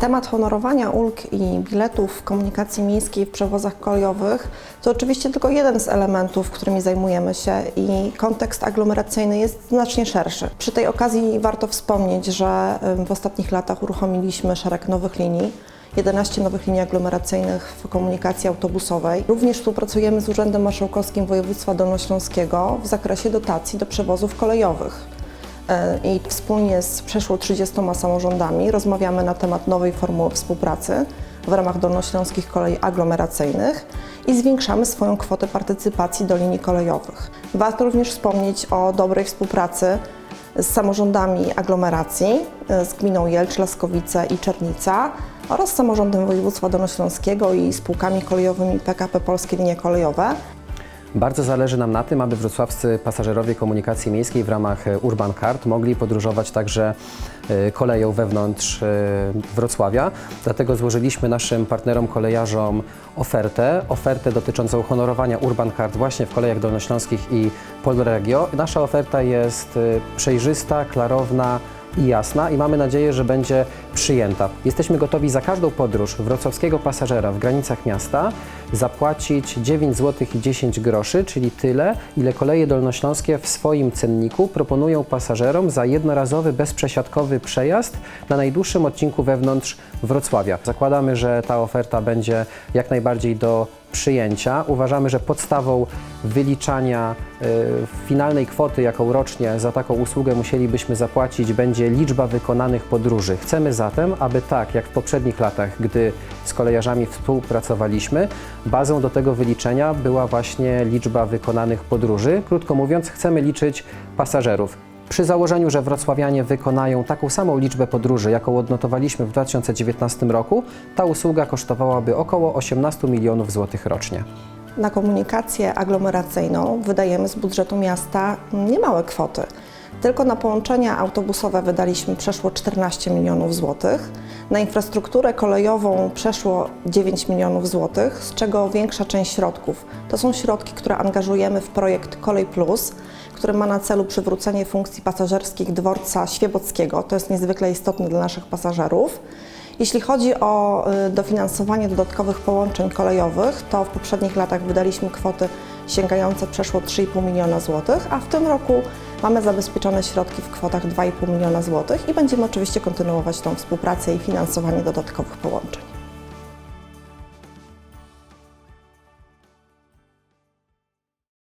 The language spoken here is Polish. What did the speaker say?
Temat honorowania ulg i biletów w komunikacji miejskiej w przewozach kolejowych to oczywiście tylko jeden z elementów, którymi zajmujemy się i kontekst aglomeracyjny jest znacznie szerszy. Przy tej okazji warto wspomnieć, że w ostatnich latach uruchomiliśmy szereg nowych linii. 11 nowych linii aglomeracyjnych w komunikacji autobusowej. Również współpracujemy z Urzędem Marszałkowskim Województwa Dolnośląskiego w zakresie dotacji do przewozów kolejowych. E, I wspólnie z przeszło 30 samorządami rozmawiamy na temat nowej formuły współpracy w ramach dolnośląskich kolei aglomeracyjnych i zwiększamy swoją kwotę partycypacji do linii kolejowych. Warto również wspomnieć o dobrej współpracy z samorządami aglomeracji, e, z gminą Jelcz, Laskowice i Czernica oraz samorządem województwa dolnośląskiego i spółkami kolejowymi PKP Polskie Linie Kolejowe. Bardzo zależy nam na tym, aby wrocławscy pasażerowie komunikacji miejskiej w ramach e, Urban Card mogli podróżować także e, koleją wewnątrz e, Wrocławia. Dlatego złożyliśmy naszym partnerom kolejarzom ofertę, ofertę dotyczącą honorowania Urban Card właśnie w kolejach dolnośląskich i Polregio. Nasza oferta jest przejrzysta, klarowna, i jasna i mamy nadzieję, że będzie przyjęta. Jesteśmy gotowi za każdą podróż wrocławskiego pasażera w granicach miasta zapłacić 9 zł i 10 groszy, czyli tyle, ile koleje dolnośląskie w swoim cenniku proponują pasażerom za jednorazowy, bezprzesiadkowy przejazd na najdłuższym odcinku wewnątrz Wrocławia. Zakładamy, że ta oferta będzie jak najbardziej do przyjęcia. Uważamy, że podstawą wyliczania y, finalnej kwoty, jaką rocznie za taką usługę musielibyśmy zapłacić, będzie liczba wykonanych podróży. Chcemy aby tak jak w poprzednich latach, gdy z kolejarzami współpracowaliśmy, bazą do tego wyliczenia była właśnie liczba wykonanych podróży. Krótko mówiąc, chcemy liczyć pasażerów. Przy założeniu, że wrocławianie wykonają taką samą liczbę podróży, jaką odnotowaliśmy w 2019 roku, ta usługa kosztowałaby około 18 milionów złotych rocznie. Na komunikację aglomeracyjną wydajemy z budżetu miasta niemałe kwoty. Tylko na połączenia autobusowe wydaliśmy przeszło 14 milionów złotych. Na infrastrukturę kolejową przeszło 9 milionów złotych, z czego większa część środków to są środki, które angażujemy w projekt Kolej Plus, który ma na celu przywrócenie funkcji pasażerskich dworca Świebockiego. To jest niezwykle istotne dla naszych pasażerów. Jeśli chodzi o y, dofinansowanie dodatkowych połączeń kolejowych, to w poprzednich latach wydaliśmy kwoty sięgające przeszło 3,5 miliona złotych, a w tym roku mamy zabezpieczone środki w kwotach 2,5 miliona złotych i będziemy oczywiście kontynuować tą współpracę i finansowanie dodatkowych połączeń.